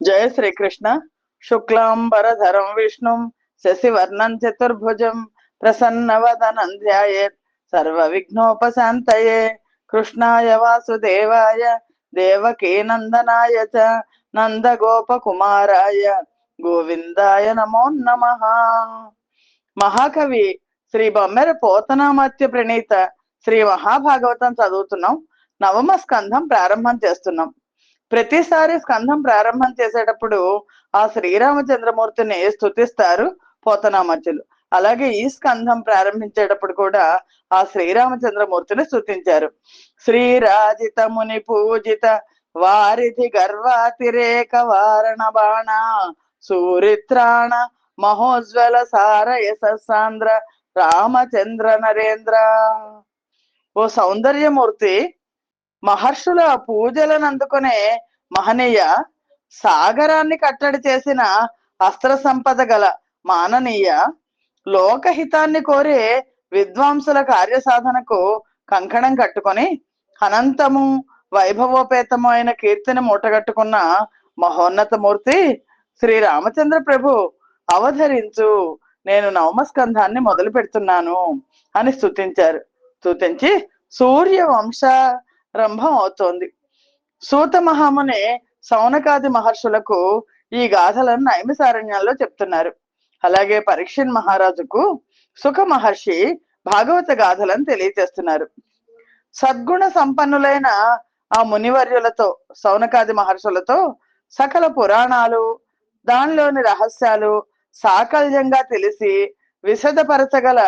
జయ శ్రీకృష్ణ శుక్లాంబరధరం విష్ణుం శశివర్ణం చతుర్భుజం ప్రసన్నవదనం ధ్యాయేత్ సర్వ విఘ్నోపశాంతయే కృష్ణాయ వాసుదేవాయ దేవకీ నందనాయ చ నందగోపకుమారాయ గోవిందాయ నమో నమ మహాకవి శ్రీ బొమ్మెర పోతనామత్య ప్రణీత శ్రీ మహాభాగవతం చదువుతున్నాం. నవమ స్కంధం ప్రారంభం చేస్తున్నాం. ప్రతిసారి స్కంధం ప్రారంభం చేసేటప్పుడు ఆ శ్రీరామచంద్రమూర్తిని స్తుతిస్తారు పోతనామత్యులు అలాగే ఈ స్కంధం ప్రారంభించేటప్పుడు కూడా ఆ శ్రీరామచంద్రమూర్తిని స్థుతించారు శ్రీరాజిత ముని పూజిత వారిధి గర్వాతిరేక వారణ బాణ సూరిత్రాణ మహోజ్వల సార యశస్సాంద్ర రామచంద్ర నరేంద్ర. ఓ సౌందర్యమూర్తి మహర్షుల పూజలను అందుకునే మహనీయ సాగరాన్ని కట్టడి చేసిన అస్త్ర సంపద గల మాననీయ లోకహితాన్ని కోరే విద్వాంసుల కార్యసాధనకు కంకణం కట్టుకొని అనంతము వైభవోపేతము అయిన కీర్తిని మూటగట్టుకున్న మహోన్నత మూర్తి శ్రీ రామచంద్ర ప్రభు అవధరించు. నేను నవమస్కంధాన్ని మొదలు పెడుతున్నాను అని స్థుతించారు స్థుతించి సూర్య వంశారంభం అవుతోంది. సూత మహాముని సౌనకాది మహర్షులకు ఈ గాథలను నైమిసారణ్యంలో చెప్తున్నారు. అలాగే పరీక్షన్ మహారాజుకు సుఖ మహర్షి భాగవత గాథలను తెలియజేస్తున్నారు. సద్గుణ సంపన్నులైన ఆ మునివర్యులతో సౌనకాది మహర్షులతో సకల పురాణాలు దానిలోని రహస్యాలు సాకల్యంగా తెలిసి విశదపరచగల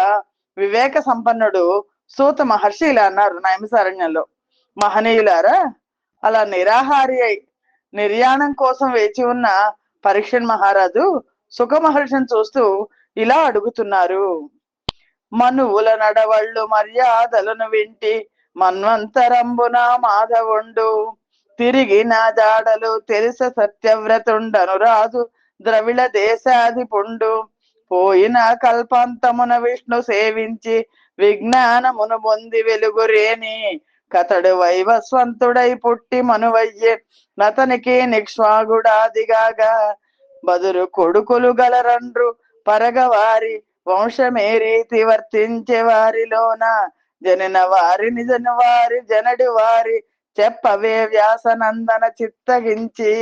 వివేక సంపన్నుడు సూత మహర్షి ఇలా అన్నారు నైమిసారణ్యంలో. మహనీయులారా అలా నిరాహారి అయి నిర్యాణం కోసం వేచి ఉన్న పరీక్షన్ మహారాజు సుఖ మహర్షిని చూస్తూ ఇలా అడుగుతున్నారు. మనువుల నడవళ్ళు మర్యాదలను వింటి మన్వంతరంబున మాధవుండు. తిరిగి నా జాడలు తెలిస సత్యవ్రతుండను రాజు ద్రవిడ దేశాధిపుండు. పోయిన కల్పాంతమున విష్ణు సేవించి విజ్ఞానమును పొంది వెలుగురేని కతడు వైవస్వంతుడై పుట్టి మనువయ్యే నతనికి నిక్ష్వాగుడాదిగాగా. బదురు కొడుకులు గలరండ్రు పరగవారి వంశమే రీతి వర్తించే వారిలోన. జనన వారి నిజన వారి జనడి వారి చెప్పవే వ్యాసనందన చిత్తగించి.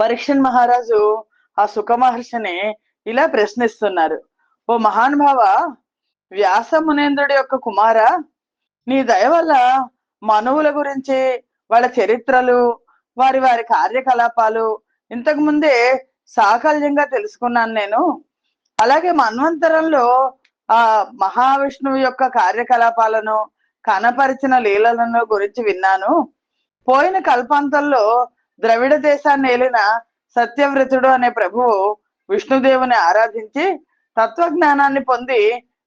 పరీక్షన్ మహారాజు ఆ సుఖ మహర్షిని ఇలా ప్రశ్నిస్తున్నారు. ఓ మహానుభావ వ్యాస మునేంద్రుడి యొక్క కుమారా నీ దయ వల్ల మనువుల గురించి వాళ్ళ చరిత్రలు వారి వారి కార్యకలాపాలు ఇంతకు ముందే సాకల్యంగా తెలుసుకున్నాను నేను. అలాగే మన్వంతరంలో ఆ మహావిష్ణువు యొక్క కార్యకలాపాలను కనపరిచిన లీలలను గురించి విన్నాను. పోయిన కల్పాంతంలో ద్రవిడ దేశాన్ని ఏలిన సత్యవ్రతుడు అనే ప్రభువు విష్ణుదేవుని ఆరాధించి తత్వజ్ఞానాన్ని పొంది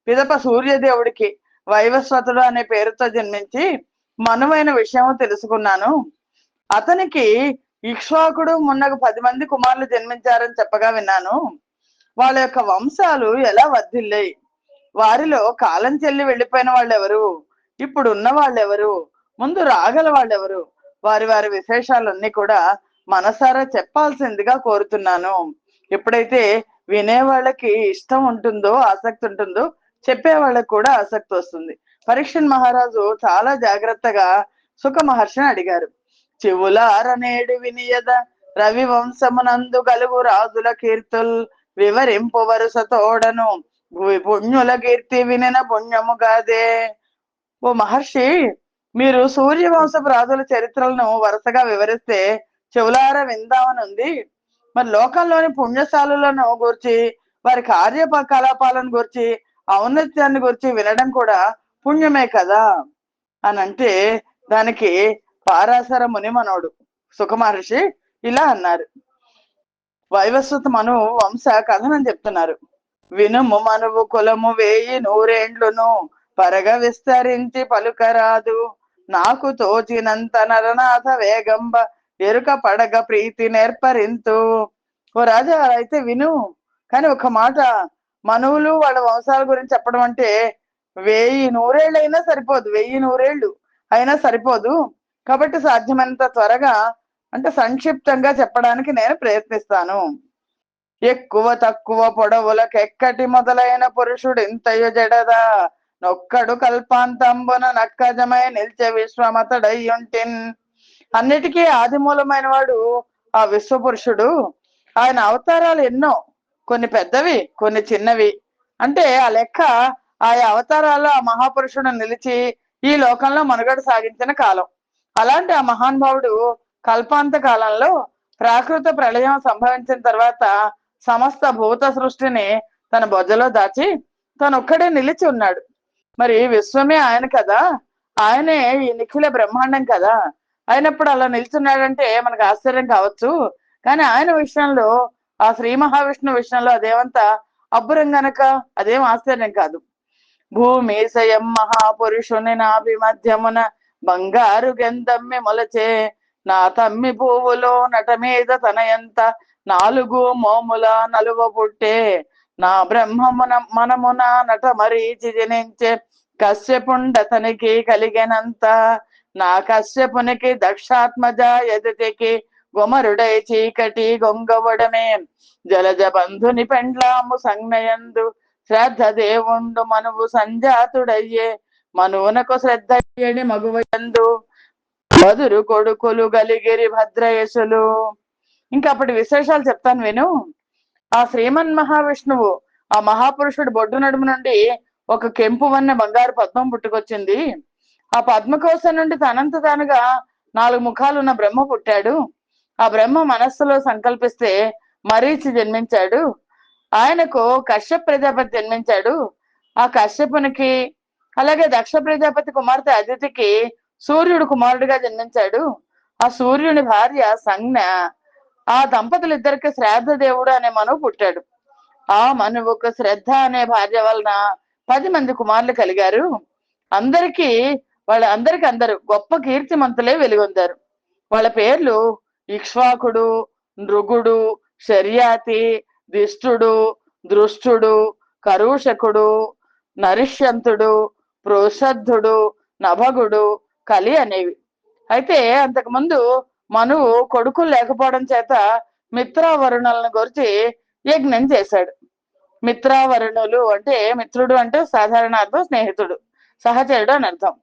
పిదప సూర్యదేవుడికి వైవస్వతుడు అనే పేరుతో జన్మించి మనువైన విషయం తెలుసుకున్నాను. అతనికి ఇక్ష్వాకుడు మున్నకు పది మంది కుమారులు జన్మించారని చెప్పగా విన్నాను. వాళ్ళ యొక్క వంశాలు ఎలా వర్ధిల్లాయి వారిలో కాలం చెల్లి వెళ్ళిపోయిన వాళ్ళు ఎవరు ఇప్పుడు ఉన్న వాళ్ళు ఎవరు ముందు రాగల వాళ్ళు ఎవరు వారి వారి విశేషాలన్నీ కూడా మనసారా చెప్పాల్సిందిగా కోరుతున్నాను. ఎప్పుడైతే వినే వాళ్ళకి ఇష్టం ఉంటుందో ఆసక్తి ఉంటుందో చెప్పే వాళ్ళకు కూడా ఆసక్తి వస్తుంది. పరీక్షన్ మహారాజు చాలా జాగ్రత్తగా సుఖ మహర్షిని అడిగారు. చెవులార నేడు వినియద రవి వంశమునందు గలుగు రాజుల కీర్తుల్ వివరింపు వరుస తోడను పుణ్యుల కీర్తి వినిన పుణ్యము కాదే ఓ మహర్షి మీరు సూర్యవంశపు రాజుల చరిత్రలను వరుసగా వివరిస్తే చెవులార విందామని ఉంది మరి లోకంలోని పుణ్యశాలులను గురించి వారి కార్యకలాపాలను గురించి ఔన్నత్యాన్ని గురించి వినడం కూడా పుణ్యమే కదా? అని అంటే దానికి పారాసర ముని మనోడు సుఖమహర్షి ఇలా అన్నారు. వైవస్వత మను వంశ కథనం చెప్తున్నారు. వినుము మనువు కులము వేయి నూరేండ్లును పరగ విస్తరించి పలుకరాదు. నాకు తోచినంత నరనాథ వేగంబ ఎరుక పడగ ప్రీతి నేర్పరింతు. ఓ రాజా అయితే విను. కానీ ఒక మాట మనువులు వాళ్ళ వంశాల గురించి చెప్పడం అంటే వెయ్యి నూరేళ్ళు అయినా సరిపోదు వెయ్యి నూరేళ్ళు అయినా సరిపోదు. కాబట్టి సాధ్యమైనంత త్వరగా అంటే సంక్షిప్తంగా చెప్పడానికి నేను ప్రయత్నిస్తాను. ఎక్కువ తక్కువ పొడవులకు ఎక్కటి మొదలైన పురుషుడు ఇంతయు జడదా? నొక్కడు కల్పాంతంబున నక్కజమై నిలిచే విశ్వమతడై ఉంటిన్ అన్నిటికీ ఆదిమూలమైన వాడు ఆ విశ్వపురుషుడు. ఆయన అవతారాలు ఎన్నో. కొన్ని పెద్దవి కొన్ని చిన్నవి. అంటే ఆ లెక్క ఆయా అవతారాల్లో ఆ మహాపురుషుడు నిలిచి ఈ లోకంలో మనుగడ సాగించిన కాలం. అలాంటి ఆ మహానుభావుడు కల్పాంత కాలంలో ప్రాకృత ప్రళయం సంభవించిన తర్వాత సమస్త భూత సృష్టిని తన బొజ్జలో దాచి తను ఒక్కడే నిలిచి ఉన్నాడు. మరి విశ్వమే ఆయన కదా? ఆయనే ఈ నిఖిల బ్రహ్మాండం కదా? అయినప్పుడు అలా నిల్చున్నాడంటే మనకు ఆశ్చర్యం కావచ్చు. కానీ ఆయన విషయంలో ఆ శ్రీ మహావిష్ణు విషయంలో అదేమంతా అబ్బురం గనక అదేం ఆశ్చర్యం కాదు. భూమి సయం మహాపురుషుని నాభి మధ్యమున బంగారు గంధమ్మి మొలచే నా తమ్మి పువ్వులో నటమీద తనయంత నాలుగు మోముల నలువ పుట్టే నా బ్రహ్మమున మనమున నట మరీచి జనించే కశ్యపుండతనికి కలిగినంత నా కశ్యపునికి దక్షాత్మజ ఎదుటికి గుమరుడై చీకటి గొంగవడమే జలజ బంధుని పెండ్లాము సంజ్ఞయందు. శ్రద్ధ దేవుండు మనువు సంజాతుడయ్యే. మనువునకు శ్రద్ధ అయ్యడి మగువయందు. మధురు కొడుకులు గలిగిరి భద్రయసులు ఇంకా అప్పటి విశేషాలు చెప్తాను విను. ఆ శ్రీమన్ మహావిష్ణువు ఆ మహాపురుషుడు బొడ్డు నడుము నుండి ఒక కెంపు వన్న బంగారు పద్మం పుట్టుకొచ్చింది. ఆ పద్మ కోసం నుండి తనంత తానుగా నాలుగు ముఖాలున్న బ్రహ్మ పుట్టాడు. ఆ బ్రహ్మ మనస్సులో సంకల్పిస్తే మరీచి జన్మించాడు. ఆయనకు కశ్యప్ ప్రజాపతి జన్మించాడు. ఆ కశ్యపునికి అలాగే దక్ష ప్రజాపతి కుమార్తె అదితికి సూర్యుడు కుమారుడిగా జన్మించాడు. ఆ సూర్యుని భార్య సంజ్ఞ ఆ దంపతులు ఇద్దరికి శ్రాద్ధ దేవుడు అనే మనువు పుట్టాడు. ఆ మనువుకు శ్రద్ధ అనే భార్య వలన పది మంది కుమారులు కలిగారు. అందరికీ వాళ్ళ అందరికి అందరు గొప్ప కీర్తిమంతులే వెలుగొందారు. వాళ్ళ పేర్లు ఇక్ష్వాకుడు నృగుడు శర్యాతి దిష్టుడు దృష్టుడు కరూషకుడు నరిష్యంతుడు ప్రోషద్ధుడు నభగుడు కలి అనేవి. అయితే అంతకుముందు మనువు కొడుకులు లేకపోవడం చేత మిత్రావరుణులను గురించి యజ్ఞం చేశాడు. మిత్రావరుణులు అంటే మిత్రుడు అంటే సాధారణ అర్థం స్నేహితుడు సహచరుడు అని అర్థం.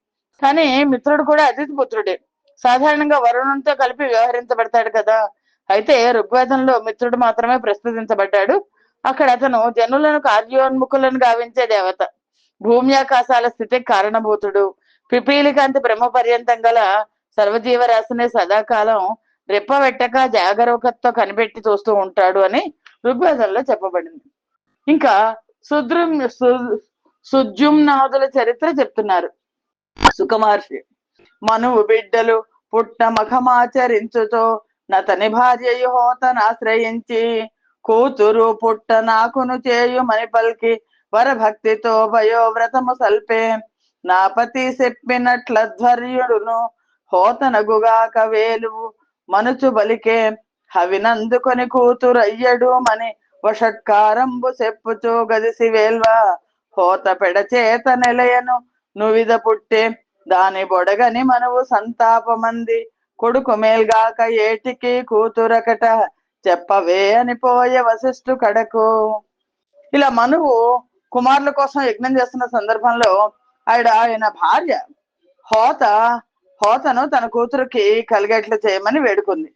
కానీ మిత్రుడు కూడా అతిథి పుత్రుడే. సాధారణంగా వరుణునితో కలిపి వ్యవహరించబడతాడు కదా. అయితే ఋగ్వేదంలో మిత్రుడు మాత్రమే ప్రస్తుతించబడ్డాడు అక్కడ అతను జనులను కార్యోన్ముఖులను గావించే దేవత. భూమి ఆకాశాల స్థితికి కారణభూతుడు. పిపీలికాంతి బ్రహ్మ పర్యంతం గల సర్వజీవరాశిని సదాకాలం రెప్పవెట్టక జాగరూకతతో కనిపెట్టి చూస్తూ ఉంటాడు అని ఋగ్వేదంలో చెప్పబడింది. ఇంకా సుద్రు సుజుమ్నాథుల చరిత్ర చెప్తున్నారు. సుఖమహర్షి మనువు బిడ్డలు పుట్ట మఖమాచరించుతో నతని భార్యయు హోతనాశ్రయించి కూతురు పుట్ట నాకును చేయుమని పలికి వరభక్తితో భయోవ్రతము సల్పే. నాపతి చెప్పినట్ల ధ్వర్యుడును హోతనగుగాక వేలు మనుచు బలికే. హవినందుకొని కూతురయ్యడు మని వషట్కారంబు చెప్పుచూ గదిసి వేల్వా. హోత పెడచేత నిలయను నువిద పుట్టే. దాని బొడగని మనవు సంతాపమంది. కొడుకు మేల్గాక ఏటికి కూతురకట చెప్పవే అని పోయే వశిష్ఠు కడకు. ఇలా మనువు కుమారుల కోసం యజ్ఞం చేస్తున్న సందర్భంలో ఆయన ఆయన భార్య హోత హోతను తన కూతురుకి కలిగేట్లు చేయమని వేడుకుంది.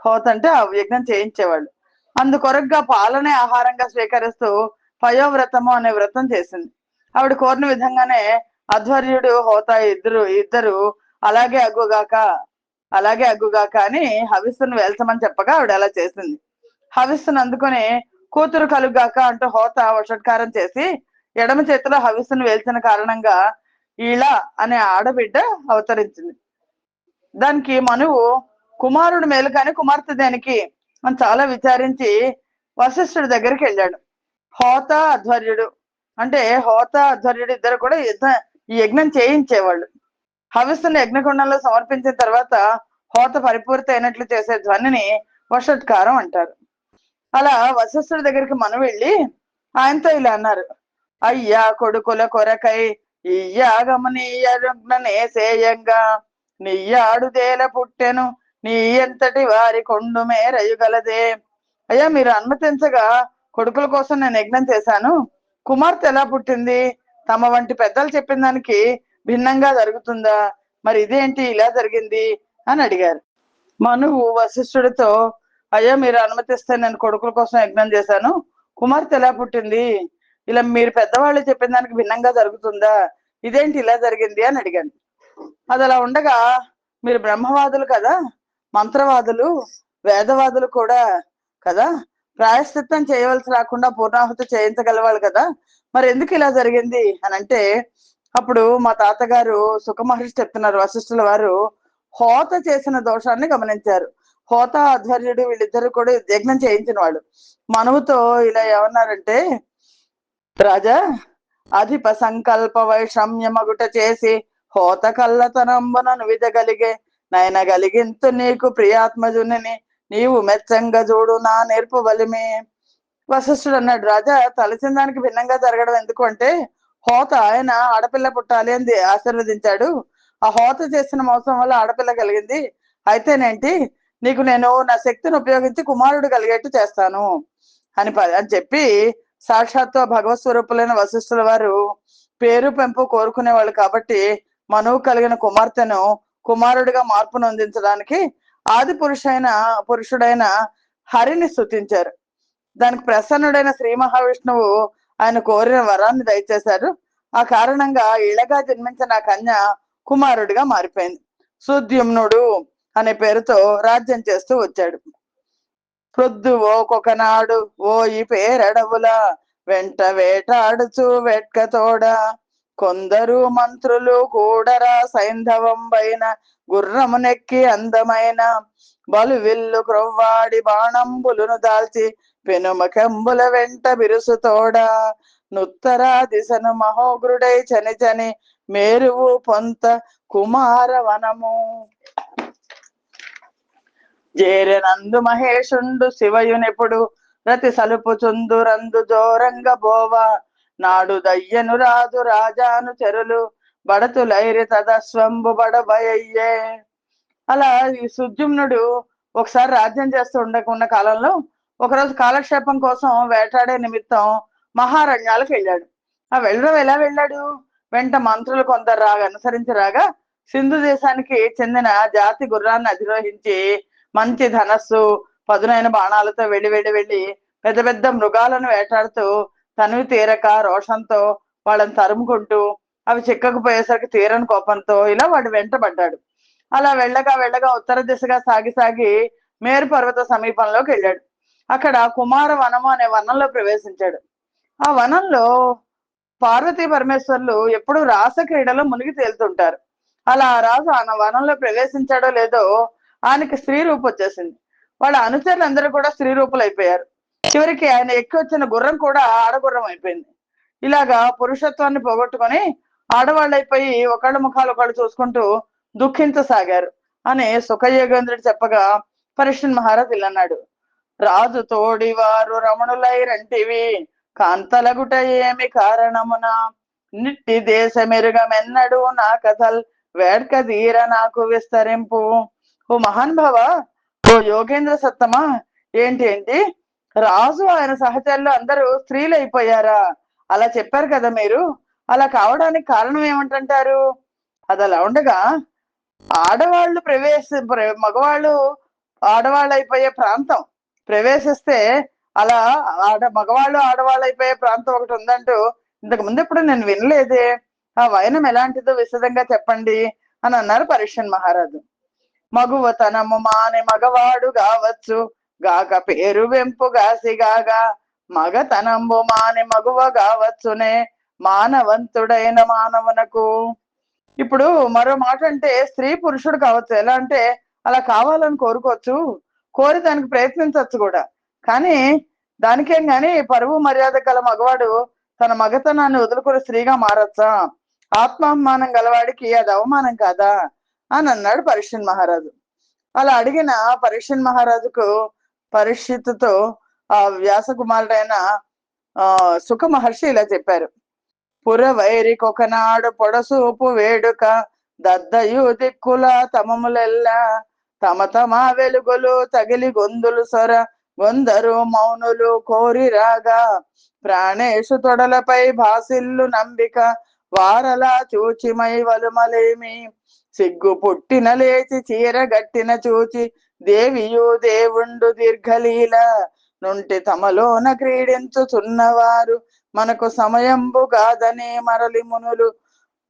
హోత అంటే ఆ యజ్ఞం చేయించేవాళ్ళు. అందుకొరగ్గా పాలనే ఆహారంగా స్వీకరిస్తూ పయోవ్రతము అనే వ్రతం చేసింది. ఆవిడ కోరిన విధంగానే అధ్వర్యుడు హోత ఇద్దరు ఇద్దరు అలాగే అగ్గుగాక అలాగే అగ్గుగాక అని హవిస్సును వేల్చమని చెప్పగా ఆవిడ అలా చేసింది. హవిస్సును అందుకొని కూతురు కలుగాక అంటూ హోత వషట్కారం చేసి ఎడమ చేతిలో హవిస్సును వేల్చిన కారణంగా ఈళ అనే ఆడబిడ్డ అవతరించింది. దానికి మనువు కుమారుడు మేలు కానీ కుమార్తె దేనికి అని చాలా విచారించి వశిష్ఠుడి దగ్గరికి వెళ్ళాడు. హోత అధ్వర్యుడు అంటే హోత అధ్వర్యుడు ఇద్దరు కూడా యుద్ధ ఈ యజ్ఞం చేయించేవాళ్ళు. హవిస్సును యజ్ఞకుండంలో సమర్పించిన తర్వాత హోత పరిపూర్తి అయినట్లు చేసే ధ్వనిని వషత్కారం అంటారు. అలా వశిష్ఠుడి దగ్గరికి మనం వెళ్ళి ఆయనతో ఇలా అన్నారు. అయ్యా కొడుకుల కొరకై ఇయ్యాగమనీయరుగ్ననే సేయంగా నియ్యాడుదేల పుట్టెను నీ ఎంతటి వారి కొండు మేరయుగలదే. అయ్యా మీరు అనుమతించగా కొడుకుల కోసం నేను యజ్ఞం చేశాను. కుమార్తె ఎలా పుట్టింది? తమ వంటి పెద్దలు చెప్పిన దానికి భిన్నంగా జరుగుతుందా? మరి ఇదేంటి? ఇలా జరిగింది? అని అడిగారు. మనువు వశిష్ఠుడితో అయ్యా మీరు అనుమతిస్తే నేను కొడుకుల కోసం యజ్ఞం చేశాను. కుమార్తె ఎలా పుట్టింది? ఇలా మీరు పెద్దవాళ్ళు చెప్పిన దానికి భిన్నంగా జరుగుతుందా? ఇదేంటి? ఇలా జరిగింది? అని అడిగాను. అది అలా ఉండగా మీరు బ్రహ్మవాదులు కదా? మంత్రవాదులు వేదవాదులు కూడా కదా? ప్రాయశ్చిత్తం చేయవలసి రాకుండా పూర్ణాహుతి చేయించగలవాళ్ళు కదా? మరి ఎందుకు ఇలా జరిగింది అని అంటే అప్పుడు మా తాతగారు సుఖమహర్షి చెప్తున్నారు వశిష్ఠుల వారు హోత చేసిన దోషాన్ని గమనించారు. హోత ఆధ్వర్యుడు వీళ్ళిద్దరు కూడా యజ్ఞం చేయించిన వాడు మనువుతో ఇలా ఏమన్నారంటే రాజా అధిప సంకల్ప వైషమ్యమగుట చేసి హోత కళ్ళతనంబునను విదగలిగే నయన గలిగింతు నీకు ప్రియాత్మజుని నీవు మెచ్చంగా చూడు నా నేర్పు బలిమే. వశిష్ఠుడు అన్నాడు రాజా తలచిందానికి భిన్నంగా జరగడం ఎందుకు అంటే హోత ఆయన ఆడపిల్ల పుట్టాలి అని ఆశీర్వదించాడు. ఆ హోత చేసిన మోసం వల్ల ఆడపిల్ల కలిగింది. అయితేనేంటి? నీకు నేను నా శక్తిని ఉపయోగించి కుమారుడు కలిగేట్టు చేస్తాను అని అని చెప్పి సాక్షాత్తు భగవత్ స్వరూపులైన వశిష్ఠుల వారు పేరు పెంపు కోరుకునేవాళ్ళు కాబట్టి మనువు కలిగిన కుమార్తెను కుమారుడిగా మార్పును అందించడానికి ఆది పురుషైన పురుషుడైన హరిని స్థుతించారు దానికి ప్రసన్నుడైన శ్రీ మహావిష్ణువు ఆయన కోరిన వరాన్ని దయచేశారు. ఆ కారణంగా ఇళ్ళగా జన్మించిన కన్య కుమారుడిగా మారిపోయింది. సుద్యుమ్నుడు అనే పేరుతో రాజ్యం చేస్తూ వచ్చాడు. ప్రొద్దు ఓకొకనాడు ఓ ఈ పేరడవుల వెంట వేటాడుచు వెట్కతోడ కొందరు మంత్రులు కూడరా సైంధవం పైన గుర్రమునెక్కి అందమైన. బలు విల్లు క్రొవ్వాడి బాణంబులును దాల్చి పెనుమకెంబుల వెంట బిరుసుతోడ నుత్తరా దిశను మహోగ్రుడై చని చని మేరువు పొంత కుమార వనము. జేరనందు మహేషుండు శివయునిపుడు రతి సలుపు రందు జోరంగ బోవ. నాడు దయ్యను రాజు రాజాను చెరులు బడతులైరి తదస్వంబు బడబయ్యే అలా ఈ సుజుమ్నుడు ఒకసారి రాజ్యం చేస్తూ ఉండకున్న కాలంలో ఒకరోజు కాలక్షేపం కోసం వేటాడే నిమిత్తం మహారణ్యాలకు వెళ్ళాడు. ఆ వెళ్ళడం ఎలా వెళ్ళాడు? వెంట మంత్రులు కొందరు రాగా అనుసరించి రాగా సింధు దేశానికి చెందిన జాతి గుర్రాన్ని అధిరోహించి మంచి ధనస్సు పదునైన బాణాలతో వెళ్ళి వెళ్ళి వెళ్ళి పెద్ద పెద్ద మృగాలను వేటాడుతూ తనివి తీరక రోషంతో వాళ్ళని తరుముకుంటూ అవి చిక్కకపోయేసరికి తీరని కోపంతో ఇలా వాడు వెంటబడ్డాడు. అలా వెళ్ళగా వెళ్ళగా ఉత్తర దిశగా సాగి సాగి మేరు పర్వత సమీపంలోకి వెళ్ళాడు. అక్కడ కుమార వనము అనే వనంలో ప్రవేశించాడు. ఆ వనంలో పార్వతీ పరమేశ్వర్లు ఎప్పుడు రాస క్రీడలో మునిగి తేలుతుంటారు. అలా ఆ రాజు ఆ వనంలో ప్రవేశించాడో లేదో ఆయనకి స్త్రీ రూపు వచ్చేసింది. వాళ్ళ అనుచరులందరూ కూడా స్త్రీ రూపులు అయిపోయారు చివరికి ఆయన ఎక్కి వచ్చిన గుర్రం కూడా ఆడగుర్రం అయిపోయింది. ఇలాగా పురుషత్వాన్ని పోగొట్టుకొని ఆడవాళ్ళు అయిపోయి ఒకళ్ళ ముఖాలు ఒకళ్ళు చూసుకుంటూ దుఃఖించసాగారు అని సుఖయోగేంద్రుడు చెప్పగా పరీక్షన్ మహారాజ్ ఇలా అన్నాడు. రాజు తోడి వారు రమణులై రంటివి. కాంతలగుట ఏమి కారణమున? నిట్టి దేశమెరుగమెన్నడు నా కథల్. వేడ్క తీర నాకు విస్తరింపు. ఓ మహానుభావ ఓ యోగేంద్ర సత్తమా? ఏంటి ఏంటి? రాజు ఆయన సహచరులు అందరూ స్త్రీలు అయిపోయారా అలా చెప్పారు కదా మీరు. అలా కావడానికి కారణం ఏమంటుంటారు? అది అలా ఉండగా ఆడవాళ్ళు ప్రవేశ ప్ర- మగవాళ్ళు ఆడవాళ్ళు అయిపోయే ప్రాంతం. ప్రవేశిస్తే అలా ఆడ మగవాళ్ళు ఆడవాళ్ళు అయిపోయే ప్రాంతం ఒకటి ఉందంటూ ఇంతకు ముందు ఎప్పుడు నేను వినలేదే. ఆ వైనం ఎలాంటిదో విశదంగా చెప్పండి అని అన్నారు పరీక్షన్ మహారాజు. మగువ తనము మాని మగవాడు కావచ్చు. గాక పేరు వెంపు గాసిగాగా మగతనంబు మాని మగువ కావచ్చునే మానవంతుడైన మానవునకు. ఇప్పుడు మరో మాట అంటే స్త్రీ పురుషుడు కావచ్చు. ఎలా అంటే అలా కావాలని కోరుకోవచ్చు. కోరి దానికి ప్రయత్నించవచ్చు కూడా. కానీ దానికేం గాని పరువు మర్యాద గల మగవాడు తన మగతనాన్ని వదులుకుని స్త్రీగా మారచ్చా? ఆత్మాభిమానం గలవాడికి అది అవమానం కాదా? అని అన్నాడు పరీక్షన్ మహారాజు. అలా అడిగిన పరీక్షన్ మహారాజుకు పరీక్షిత్తుతో ఆ వ్యాస కుమారుడైన ఆ సుఖ మహర్షి ఇలా చెప్పారు. పురవైరికొకనాడు పొడసూపు వేడుక దద్దయు దిక్కుల తమములెల్లా తమ తమ వెలుగులు తగిలి గొందులు సొర గొందరు మౌనులు కోరి రాగా. ప్రాణేశు తొడలపై భాసిల్లు నంబిక వారలా చూచిమై వలుమలేమి. సిగ్గు పుట్టిన లేచి చీర గట్టిన చూచి దేవియు దేవుండు దీర్ఘలీల. నుంటి తమలోన క్రీడించుచున్నవారు మనకు సమయంబు కాదని మరలి మునులు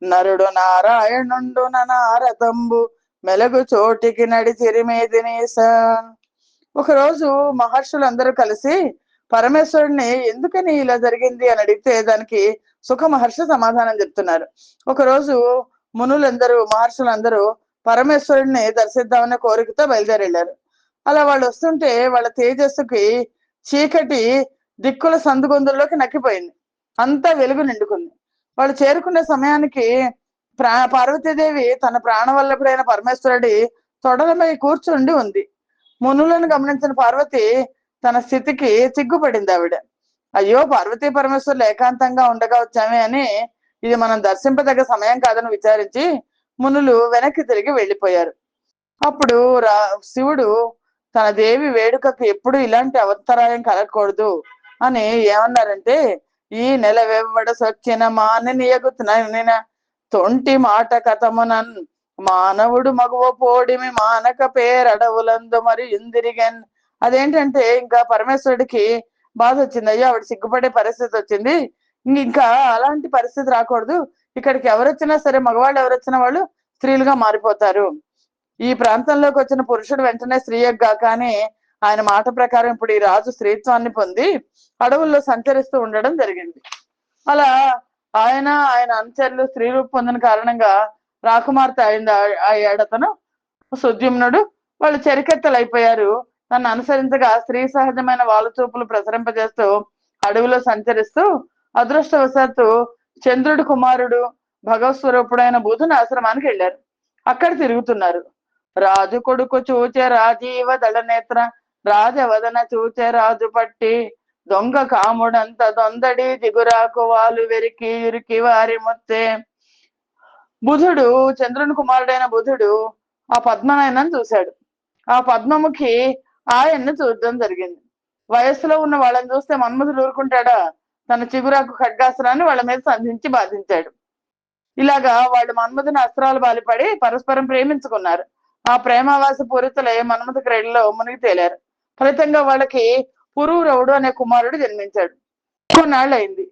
నరుడు నారాయణుండు నారతంబు మెలుగు చోటికి నడిచిరి మేదినేస ఒకరోజు మహర్షులందరూ కలిసి పరమేశ్వరుడిని ఎందుకని ఇలా జరిగింది? అని అడిగితే దానికి సుఖ మహర్షి సమాధానం చెప్తున్నారు. ఒకరోజు మునులందరూ మహర్షులందరూ పరమేశ్వరుడిని దర్శిద్దామనే కోరికతో బయలుదేరి వెళ్ళారు అలా వాళ్ళు వస్తుంటే వాళ్ళ తేజస్సుకి చీకటి దిక్కుల సందుగొందుల్లోకి నక్కిపోయింది. అంతా వెలుగు నిండుకుంది. వాళ్ళు చేరుకునే సమయానికి ప్రా పార్వతీదేవి తన ప్రాణవల్లభుడైన పరమేశ్వరుడి తొడలపై కూర్చుండి ఉంది. మునులను గమనించిన పార్వతి తన స్థితికి సిగ్గుపడింది ఆవిడ. అయ్యో పార్వతీ పరమేశ్వరులు ఏకాంతంగా ఉండగా వచ్చామే అని ఇది మనం దర్శింపదగ్గ సమయం కాదని విచారించి మునులు వెనక్కి తిరిగి వెళ్ళిపోయారు. అప్పుడు రా శివుడు తన దేవి వేడుకకు ఎప్పుడు ఇలాంటి అవతరాయం కలగకూడదు అని ఏమన్నారంటే ఈ నెల వెవ్వడ సొచ్చిన మానని ఎగుతున్న తొంటి మాట కథమునన్ మానవుడు మగువ పోడిమి మానక పేరడవులందు మరి ఇందిరిగన్. అదేంటంటే ఇంకా పరమేశ్వరుడికి బాధ వచ్చింది. అయ్యో ఆవిడ సిగ్గుపడే పరిస్థితి వచ్చింది. ఇంకా అలాంటి పరిస్థితి రాకూడదు. ఇక్కడికి ఎవరు వచ్చినా సరే మగవాళ్ళు ఎవరొచ్చిన వాళ్ళు స్త్రీలుగా మారిపోతారు. ఈ ప్రాంతంలోకి వచ్చిన పురుషుడు వెంటనే స్త్రీయగ్గా కానీ ఆయన మాట ప్రకారం ఇప్పుడు ఈ రాజు స్త్రీత్వాన్ని పొంది అడవుల్లో సంచరిస్తూ ఉండడం జరిగింది. అలా ఆయన ఆయన అనుచరులు స్త్రీ రూపు పొందిన కారణంగా రాకుమార్తె అయింది ఆ- ఆ సుద్యుమ్నుడు వాళ్ళు చెరికెత్తలు అయిపోయారు తను అనుసరించగా స్త్రీ సహజమైన వాళ్ళ చూపులు ప్రసరింపజేస్తూ అడవిలో సంచరిస్తూ అదృష్టవశాత్తు చంద్రుడు కుమారుడు భగవత్ స్వరూపుడైన బుధుని ఆశ్రమానికి వెళ్ళారు. అక్కడ తిరుగుతున్నారు. రాజు కొడుకు చూచే రాజీవ దళనేత్ర రాజవదన చూచే రాజు పట్టి దొంగ కాముడంత దొందడి దిగురాకు వాళ్ళు వెరికి ఇరికి వారి మొత్తే. బుధుడు చంద్రుని కుమారుడైన బుధుడు ఆ పద్మనాయనని చూశాడు. ఆ పద్మముఖి ఆయన్ని చూడడం జరిగింది. వయస్సులో ఉన్న వాళ్ళని చూస్తే మన్మధుడు ఊరుకుంటాడా? తన చిగురాకు ఖడ్గాస్త్రాన్ని వాళ్ళ మీద సంధించి బాధించాడు. ఇలాగా వాళ్ళు మన్మధుని అస్త్రాలు బాలిపడి పరస్పరం ప్రేమించుకున్నారు. ఆ ప్రేమావాస పూరితులై మన్మథ క్రీడలో మునిగి తేలారు. ఫలితంగా వాళ్ళకి పురూరవుడు అనే కుమారుడు జన్మించాడు. కొన్నాళ్ళయింది.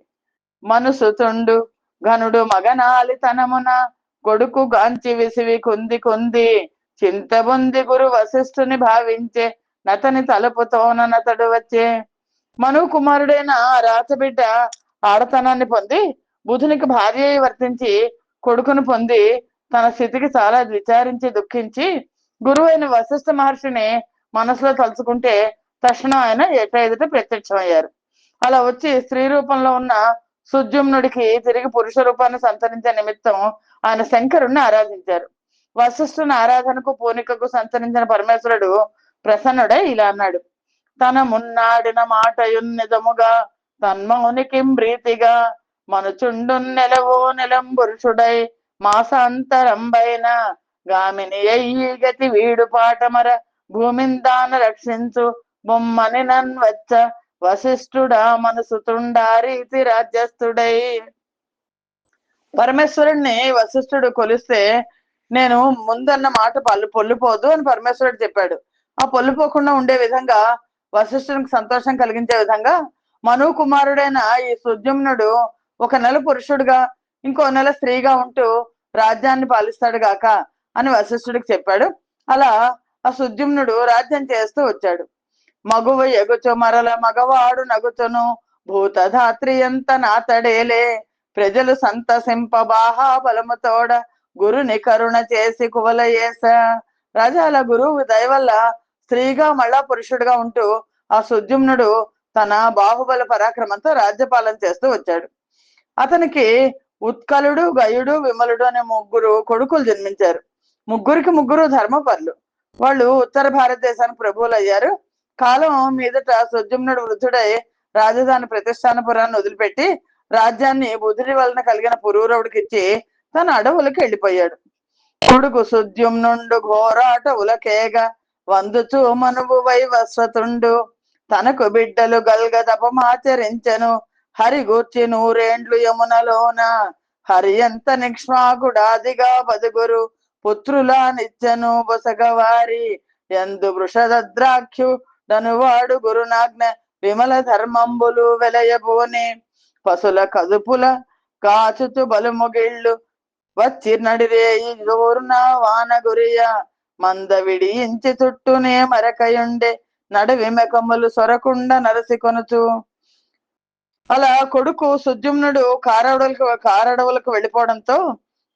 మనసు తుండు ఘనుడు మగనాలి తనమున కొడుకు గాంచి విసివి కుంది కుంది చింతబుంది గురు వశిష్ఠుని భావించే నతని తలుపుతోన నతడు వచ్చే. మను కుమారుడైన ఆ రాచబిడ్డ ఆడతనాన్ని పొంది బుధునికి భార్య వర్తించి కొడుకును పొంది తన స్థితికి చాలా విచారించి దుఃఖించి గురువైన వశిష్ఠ మహర్షిని మనసులో తలుచుకుంటే తక్షణం ఆయన ఎట ఎదుట ప్రత్యక్షమయ్యారు. అలా వచ్చి స్త్రీ రూపంలో ఉన్న సుద్యుమ్నుడికి తిరిగి పురుష రూపాన్ని సంతరించే నిమిత్తం ఆయన శంకరుణ్ణి ఆరాధించారు. వశిష్ఠుని ఆరాధనకు పూనికకు సంతరించిన పరమేశ్వరుడు ప్రసన్నుడై ఇలా అన్నాడు. తన మున్నాడిన మాటయున్నిజముగా తన్మౌనికి ప్రీతిగా మనుచుండు నెలవో నెలం పురుషుడై మాసాంతరంబైన గామిని అయ్యి గతి వీడు పాటమర భూమిందాన రక్షించు బొమ్మని నన్వచ్చ వశిష్ఠుడా మనసు తుండారీతి రాజ్యస్థుడై. పరమేశ్వరుణ్ణి వశిష్ఠుడు కొలిస్తే నేను ముందన్న మాట పళ్ళు పొల్లిపోదు అని పరమేశ్వరుడు చెప్పాడు. ఆ పొల్లిపోకుండా ఉండే విధంగా వశిష్ఠునికి సంతోషం కలిగించే విధంగా మను కుమారుడైన ఈ సుద్యుమ్నుడు ఒక నెల పురుషుడుగా ఇంకో నెల స్త్రీగా ఉంటూ రాజ్యాన్ని పాలిస్తాడు గాక అని వశిష్ఠుడికి చెప్పాడు. అలా ఆ సుద్యుమ్నుడు రాజ్యం చేస్తూ వచ్చాడు. మగువ ఎగుచు మరల మగవాడు నగుచును భూతధాత్రి ఎంత నాతడేలే ప్రజలు సంతసింప బాహా బలముతోడ గురుని కరుణ చేసి కువలయేస రాజాల గురువు దయ వల్ల స్త్రీగా మళ్ళా పురుషుడుగా ఉంటూ ఆ సుద్యుమ్నుడు తన బాహుబల పరాక్రమంతో రాజ్యపాలన చేస్తూ వచ్చాడు. అతనికి ఉత్కలుడు గయుడు విమలుడు అనే ముగ్గురు కొడుకులు జన్మించారు. ముగ్గురికి ముగ్గురు ధర్మపరులు. వాళ్ళు ఉత్తర భారతదేశానికి ప్రభువులు అయ్యారు కాలం మీదట సుద్యుమ్నుడు వృద్ధుడై రాజధాని ప్రతిష్టానపురాన్ని వదిలిపెట్టి రాజ్యాన్ని బుధుడి వలన కలిగిన పురూరవుడికి తన అడవులకు వెళ్ళిపోయాడు. కొడుకు సుద్యుమ్నుండు ఘోరాట ఉలకేగ వందుచు మనువు వైవస్వతుండు తనకు బిడ్డలు గల్గదపమాచరించెను హరి గూర్చి నూరేండ్లు యమునలోన. హరి ఎంత నిక్ష్మాకుడాదిగా బదుగురు. పుత్రులా నిత్యను బొసగవారి. ఎందు వృషద్రాక్షు డనువాడు గురునాజ్ఞ విమల ధర్మంబులు వెలయబోని. పశుల కదుపుల కాచుతు బలుముగిళ్ళు వచ్చి నడిరేయి జోరున వాన గురియ మంద విడియించి చుట్టూనే మరకయుండే నడువి మెకములు సొరకుండ నరసి అలా కొడుకు సుద్యుమ్నుడు కారడవులకు కారడవులకు వెళ్ళిపోవడంతో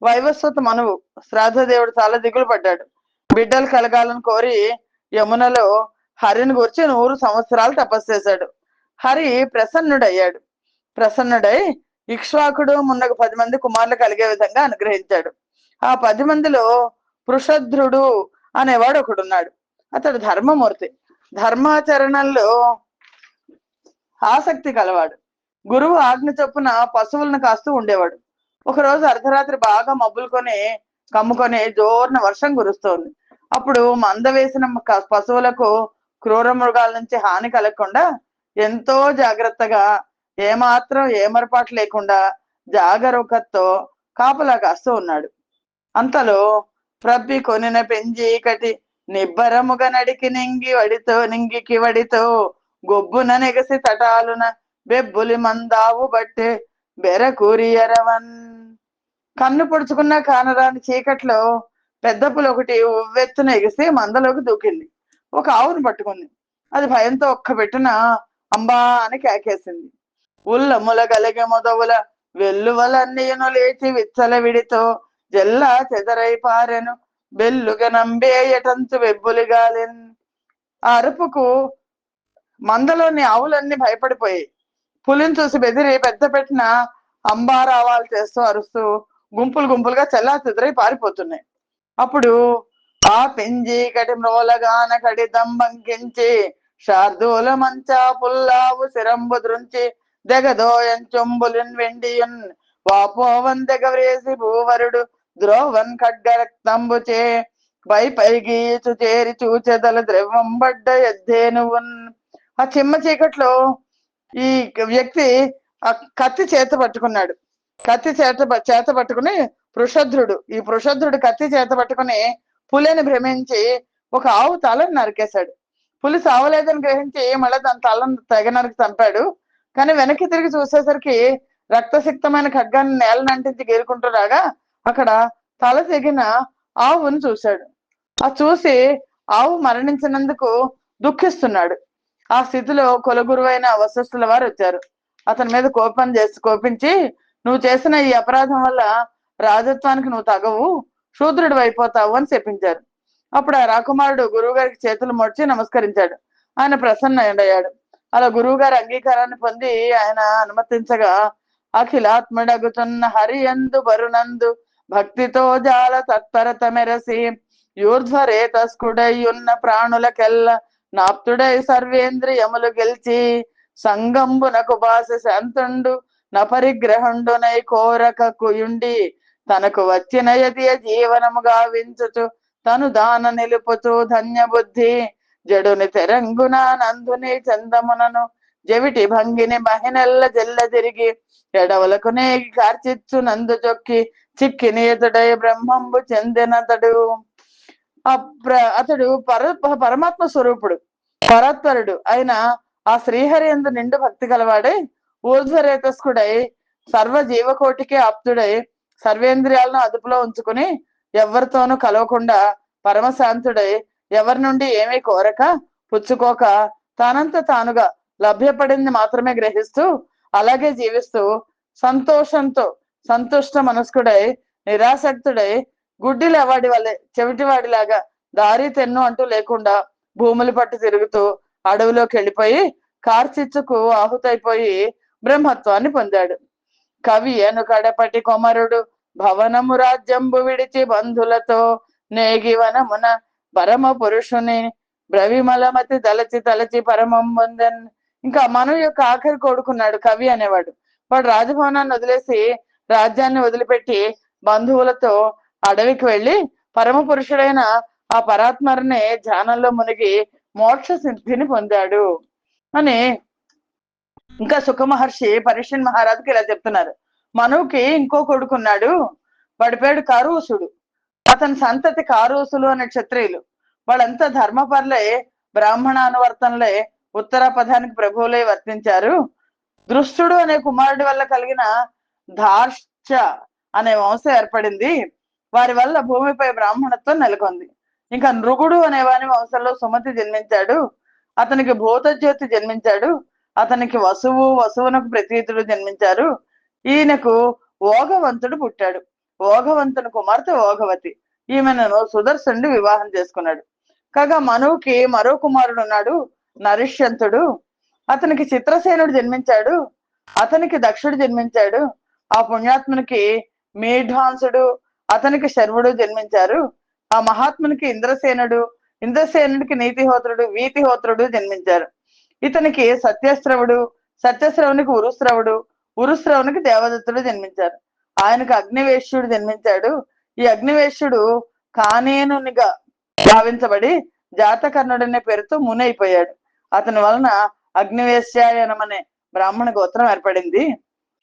వైవస్వత మనువు శ్రాద్ధదేవుడు చాలా దిగులు పడ్డాడు బిడ్డలు కలగాలని కోరి యమునలో హరిని గురించి నూరు సంవత్సరాలు తపస్సు చేశాడు. హరి ప్రసన్నుడయ్యాడు. ప్రసన్నుడై ఇక్ష్వాకుడు మున్నకు పది మంది కుమారులు కలిగే విధంగా అనుగ్రహించాడు. ఆ పది మందిలో పృషధ్రుడు అనేవాడు ఒకడున్నాడు. అతడు ధర్మమూర్తి. ధర్మాచరణలో ఆసక్తి కలవాడు. గురువు ఆజ్ఞ చొప్పున పశువులను కాస్తూ ఉండేవాడు. ఒకరోజు అర్ధరాత్రి బాగా మబ్బులు కొని కమ్ముకొని జోరున వర్షం కురుస్తోంది. అప్పుడు మంద వేసిన పశువులకు క్రూర మృగాల నుంచి హాని కలగకుండా ఎంతో జాగ్రత్తగా ఏమాత్రం ఏమరపాటు లేకుండా జాగరూకతతో కాపలా కాస్తూ ఉన్నాడు. అంతలో ప్రబ్బి కొనిన పెంజీకటి నిబ్బరముగా నడికి నింగి వడితో నింగికి వడితో గొబ్బున నెగసి తటాలున బెబ్బులి మందావు బట్టే బెరకూరి ఎరవన్. కన్ను పొడుచుకున్న కానరాని చీకట్లో పెద్ద పులి ఒకటి ఉవ్వెత్తున ఎగిసి మందలోకి దూకింది. ఒక ఆవును పట్టుకుంది. అది భయంతో ఒక్క పెట్టిన అంబా అని కేకేసింది. ఉల్లముల గలిగె మొదవుల వెల్లువలన్నీను లేచి విచ్చల విడితో జల్లా చెదరై పారెను. బెల్లుగ నంబేయటంచు వెబ్బులిగాలెన్ ఆ అరుపుకు మందలోని ఆవులన్నీ భయపడిపోయాయి. పులిని చూసి బెదిరి పెద్ద పెట్టిన అంబారావాలు చేస్తూ అరుస్తూ గుంపులు గుంపులుగా చెల్లా చెదరై పారిపోతున్నాయి. అప్పుడు ఆ పెంజి కటి మ్రోలగాన కడి దంబంకించి శార్దూల మంచా పుల్లావు శిరంబు దృంచి దెగదోయం చొంబులిన్ వెండియున్ వాపోవన్ దెగవ్రేసి భూవరుడు ద్రోవన్ ఖడ్గరక్తంబుచే పై పైగీచు చేరి చూచెదల ద్రవం బడ్డ ఎద్దేనువున్. ఆ చిమ్మ చీకట్లో ఈ వ్యక్తి ఆ కత్తి చేత పట్టుకున్నాడు. కత్తి చేత చేత పట్టుకుని పృషధ్రుడు ఈ పృషధ్రుడు కత్తి చేత పట్టుకుని పులిని భ్రమించి ఒక ఆవు తలను నరికేశాడు. పులి సావలేదని గ్రహించి మళ్ళీ తన తలను తెగ నరికి చంపాడు. కానీ వెనక్కి తిరిగి చూసేసరికి రక్తసిక్తమైన ఖడ్గాన్ని నేలను అంటించి గేరుకుంటూ రాగా అక్కడ తల తెగిన ఆవుని చూశాడు. ఆ చూసి ఆవు మరణించినందుకు దుఃఖిస్తున్నాడు. ఆ స్థితిలో కులగురువైన వశిష్ఠుల వారు వచ్చారు. అతని మీద కోపం చేసి కోపించి నువ్వు చేసిన ఈ అపరాధం వల్ల రాజత్వానికి నువ్వు తగవు. శూద్రుడు అయిపోతావు అని చెప్పించారు అప్పుడు ఆ రాకుమారుడు గురువుగారికి చేతులు మొడిచి నమస్కరించాడు. ఆయన ప్రసన్నయ్యాడు అలా గురువు గారి అంగీకారాన్ని పొంది ఆయన అనుమతించగా అఖిలాత్మడగుతున్న హరి ఎందు బరునందు భక్తితో జాల తత్పరత మెరసి యూర్ధ్వరే తస్కుడై ఉన్న ప్రాణులకెల్ల నాప్తుడై సర్వేంద్రియములు గెలిచి సంగంబునకు బాస శాంతుండు నపరిగ్రహండునై కోరక కుయుండి తనకు వచ్చిన యతియ జీవనము గావించుచు తను దాన నిలుపుచు ధన్య బుద్ధి. జడుని తెరంగున నందుని చందమునను జవిటి భంగిని మహినెల్ల జల్ల తిరిగి ఎడవలకు నేగి కార్చిచ్చు నందు చొక్కి చిక్కి నియతుడై బ్రహ్మంబు చెందినతడు. అప్ర అతడు పర పరమాత్మ స్వరూపుడు పరత్వరుడు. ఆయన ఆ శ్రీహరి ఎందు నిండు భక్తి గలవాడై ఊర్ధ్వరేతస్కుడై సర్వ జీవకోటికి ఆప్తుడై సర్వేంద్రియాలను అదుపులో ఉంచుకుని ఎవరితోనూ కలవకుండా పరమశాంతుడై ఎవరి నుండి ఏమీ కోరక పుచ్చుకోక తానంత తానుగా లభ్యపడింది మాత్రమే గ్రహిస్తూ అలాగే జీవిస్తూ సంతోషంతో సంతుష్ట మనస్కుడై నిరాసక్తుడై గుడ్డిల వాడి వల్లే చెవిటివాడిలాగా దారి తెన్ను అంటూ లేకుండా భూములు పట్టు తిరుగుతూ అడవిలోకి వెళ్ళిపోయి కార్చిచ్చుకు ఆహుతైపోయి బ్రహ్మత్వాన్ని పొందాడు. కవి అను కడపటి కొమరుడు భవనము రాజ్యంబు విడిచి బంధులతో నేగి వనమున పరమ పురుషుని బ్రవిమలమతి తలచి తలచి పరమం పొందన్. ఇంకా మను యొక్క ఆఖరి కొడుకున్నాడు కవి అనేవాడు. వాడు రాజభవనాన్ని వదిలేసి రాజ్యాన్ని వదిలిపెట్టి బంధువులతో అడవికి వెళ్ళి పరమ పురుషుడైన ఆ పరాత్మరనే ధ్యానంలో మునిగి మోక్ష సిద్ధిని పొందాడు. అని ఇంకా సుఖ మహర్షి పరీక్షన్ మహారాజుకి ఇలా చెప్తున్నారు. మనువుకి ఇంకో కొడుకున్నాడు. వాడి పేరు కారూసుడు. అతని సంతతి కారూసులు అనే క్షత్రియులు. వాళ్ళంతా ధర్మపరులే బ్రాహ్మణ అనువర్తనలే ఉత్తర పదానికి ప్రభువులే వర్తించారు. దృష్టుడు అనే కుమారుడి వల్ల కలిగిన ధార్ష్చ అనే వంశం ఏర్పడింది. వారి వల్ల భూమిపై బ్రాహ్మణత్వం నెలకొంది. ఇంకా నృగుడు అనేవాని వంశంలో సుమతి జన్మించాడు. అతనికి భూతజ్యోతి జన్మించాడు. అతనికి వసువు వసువునకు ప్రతీతుడు జన్మించారు. ఈయనకు ఓఘవంతుడు పుట్టాడు. ఓఘవంతుని కుమార్తె ఓఘవతి ఈమెను సుదర్శనుడు వివాహం చేసుకున్నాడు. కాగా మనువుకి మరో కుమారుడు ఉన్నాడు నరిష్యంతుడు అతనికి చిత్రసేనుడు జన్మించాడు. అతనికి దక్షుడు జన్మించాడు. ఆ పుణ్యాత్మునికి మేఢాంసుడు అతనికి శర్వుడు జన్మించారు. ఆ మహాత్మునికి ఇంద్రసేనుడు ఇంద్రసేనుడికి నీతిహోత్రుడు వీతిహోత్రుడు జన్మించారు. ఇతనికి సత్యశ్రవుడు సత్యశ్రవునికి ఉరుశ్రవుడు ఉరుశ్రవునికి దేవదత్తుడు జన్మించారు. ఆయనకు అగ్నివేశ్యుడు జన్మించాడు. ఈ అగ్నివేశ్యుడు కానేనునిగా భావించబడి జాతకర్ణుడనే పేరుతో మునైపోయాడు. అతని వలన అగ్నివేశ్యాయనమనే బ్రాహ్మణ గోత్రం ఏర్పడింది.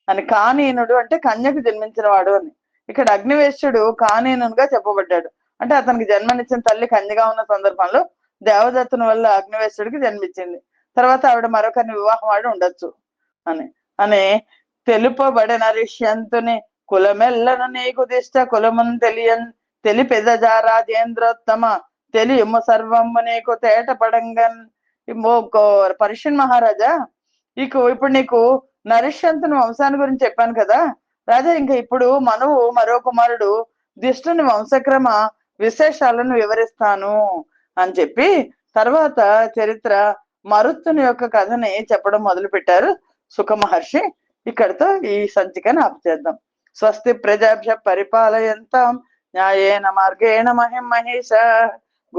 అని కానీనుడు అంటే కన్యకు జన్మించిన వాడు అని. ఇక్కడ అగ్నివేశ్యుడు కానీనుగా చెప్పబడ్డాడు. అంటే అతనికి జన్మనిచ్చిన తల్లి కన్యగా ఉన్న సందర్భంలో దేవదత్తుని వల్ల అగ్నివేశ్యుడికి జన్మించింది. తర్వాత ఆవిడ మరొకరిని వివాహం ఆడి ఉండొచ్చు అని. అని తెలుపబడిన రిష్యంతుని కులమెల్లను నీకు దిష్ట కులమును తెలియన్ తెలిపెదజా రాజేంద్రోత్తమ తెలియము సర్వము నీకు తేట పడంగన్ పరిషన్ మహారాజా ఇకు ఇప్పుడు నీకు నరిష్యంతుని వంశాన్ని గురించి చెప్పాను కదా. రాజా ఇంకా ఇప్పుడు మనవు మరో కుమారుడు దిష్టుని వంశక్రమ విశేషాలను వివరిస్తాను అని చెప్పి తర్వాత చరిత్ర మరుత్తుని యొక్క కథని చెప్పడం మొదలు పెట్టారు సుఖ మహర్షి ఇక్కడతో ఈ సంచికను ఆపుచేద్దాం స్వస్తి ప్రజాభ్య పరిపాలయంతాం. న్యాయేన మార్గేణ మహిం మహేష.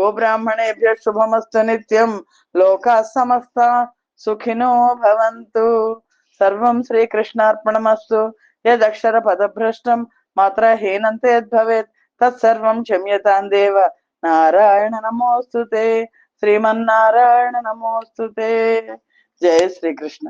గోబ్రాహ్మణేభ్య శుభమస్తు నిత్యం. లోకా సమస్త సుఖినో భవంతు. సర్వం శ్రీకృష్ణార్పణమస్తు. యదక్షర పదభ్రష్టం మాత్ర హీనంతే యద్భవేత్. తత్సర్వం క్షమ్యతాం దేవ. నారాయణ నమోస్తుతే. శ్రీమన్నారాయణ నమోస్తుతే. జయ శ్రీకృష్ణ.